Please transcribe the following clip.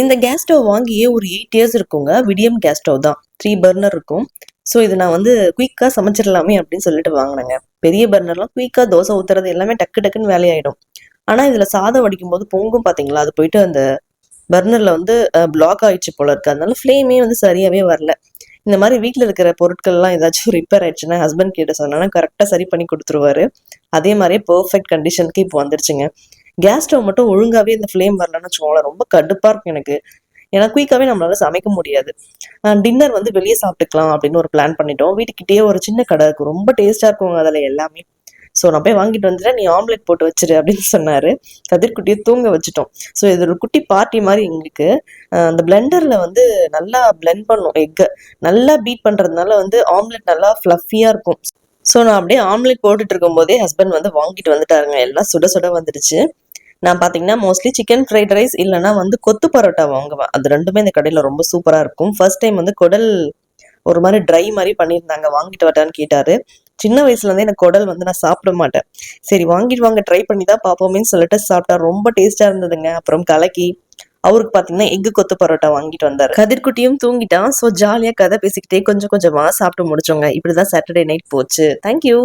இந்த gas stove வாங்கியே ஒரு எயிட் இயர்ஸ் இருக்குங்க. விடியம் கேஸ் ஸ்டவ் தான். த்ரீ பர்னர் இருக்கும். ஸோ இது நான் வந்து குயிக்காக சமைச்சிடலாமே அப்படின்னு சொல்லிட்டு வாங்கினேங்க. பெரிய பர்னர்லாம் குயிக்காக தோசை ஊற்றுறது எல்லாமே டக்கு டக்குன்னு வேலையாயிடும். ஆனால் இதில் சாதம் வடிக்கும் போது பொங்கும் பார்த்தீங்களா அது போயிட்டு அந்த பர்னரில் வந்து பிளாக் ஆயிடுச்சு போல இருக்கு. அதனால ஃப்ளேமே வந்து சரியாகவே வரல. இந்த மாதிரி வீட்டில் இருக்கிற பொருட்கள்லாம் ஏதாச்சும் ரிப்பேர் ஆயிடுச்சுன்னா ஹஸ்பண்ட் கிட்ட சொன்னா கரெக்டாக சரி பண்ணி கொடுத்துருவாரு. அதே மாதிரியே பர்ஃபெக்ட் கண்டிஷனுக்கு இப்போ வந்துருச்சுங்க. கேஸ் ஸ்டவ் மட்டும் ஒழுங்காவே இந்த ஃப்ளேம் வரலன்னு வச்சுக்கோங்களேன். ரொம்ப கடுப்பாக இருக்கும் எனக்கு. ஏன்னா குயிக்காகவே நம்மளால சமைக்க முடியாது. டின்னர் வந்து வெளியே சாப்பிட்டுக்கலாம் அப்படின்னு ஒரு பிளான் பண்ணிட்டோம். வீட்டுக்கிட்டேயே ஒரு சின்ன கடை இருக்கும் ரொம்ப டேஸ்ட்டாக இருக்குங்க அதில் எல்லாமே. ஸோ நான் போய் வாங்கிட்டு வந்துட்டேன் நீ ஆம்லெட் போட்டு வச்சிரு அப்படின்னு சொன்னாரு. கதிர்குட்டியை தூங்க வச்சுட்டோம். ஸோ இது ஒரு குட்டி பார்ட்டி மாதிரி எங்களுக்கு. அந்த பிளெண்டரில் வந்து நல்லா பிளெண்ட் பண்ணும் எக்கை நல்லா பீட் பண்ணுறதுனால வந்து ஆம்லெட் நல்லா ஃப்ளஃபியாக இருக்கும். ஸோ நான் அப்படியே ஆம்லெட் போட்டுட்டு இருக்கும்போதே ஹஸ்பண்ட் வந்து வாங்கிட்டு வந்துட்டாருங்க. எல்லாம் சுட சுட வந்துடுச்சு. நான் பார்த்தீங்கன்னா மோஸ்ட்லி சிக்கன் ஃப்ரைட் ரைஸ் இல்லைன்னா வந்து கொத்து பரோட்டா வாங்குவேன். அது ரெண்டுமே இந்த கடையில் ரொம்ப சூப்பராக இருக்கும். ஃபர்ஸ்ட் டைம் வந்து குடல் ஒரு மாதிரி ட்ரை மாதிரி பண்ணியிருந்தாங்க. வாங்கிட்டு வரட்டான்னு கேட்டாரு. சின்ன வயசுல இருந்தே எனக்கு குடல் வந்து நான் சாப்பிட மாட்டேன். சரி வாங்கிட்டு வாங்க ட்ரை பண்ணி தான் பார்ப்போமேன்னு சொல்லிட்டு சாப்பிட்டா ரொம்ப டேஸ்ட்டாக இருந்ததுங்க. அப்புறம் கலக்கி அவருக்கு பார்த்தீங்கன்னா எக்கு கொத்து பரோட்டா வாங்கிட்டு வந்தார். கதிர்குட்டியும் தூங்கிட்டான். ஸோ ஜாலியாக கதை பேசிக்கிட்டே கொஞ்சம் கொஞ்சமாக சாப்பிட்டு முடிச்சோங்க. இப்படி தான் சாட்டர்டே நைட் போச்சு தேங்க்யூ